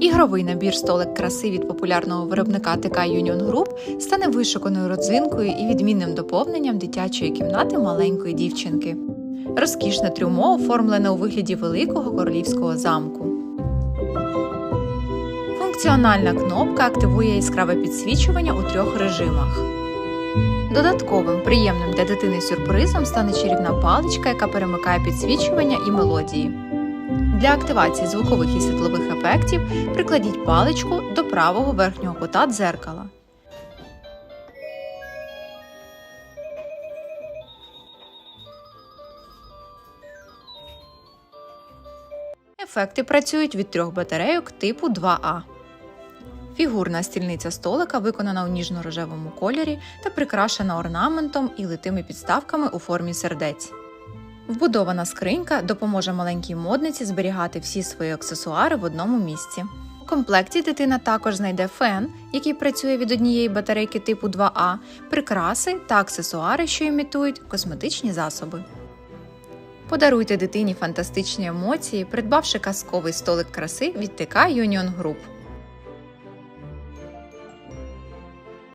Ігровий набір столик краси від популярного виробника ТК Union Group стане вишуканою родзинкою і відмінним доповненням дитячої кімнати маленької дівчинки. Розкішне трюмо оформлене у вигляді великого королівського замку. Функціональна кнопка активує яскраве підсвічування у трьох режимах. Додатковим приємним для дитини сюрпризом стане чарівна паличка, яка перемикає підсвічування і мелодії. Для активації звукових і світлових ефектів прикладіть паличку до правого верхнього кута дзеркала. Ефекти працюють від трьох батарейок типу 2А. Фігурна стільниця столика виконана у ніжно-рожевому кольорі та прикрашена орнаментом і литими підставками у формі сердець. Вбудована скринька допоможе маленькій модниці зберігати всі свої аксесуари в одному місці. У комплекті дитина також знайде фен, який працює від однієї батарейки типу 2А, прикраси та аксесуари, що імітують косметичні засоби. Подаруйте дитині фантастичні емоції, придбавши казковий столик краси від ТК Union Group.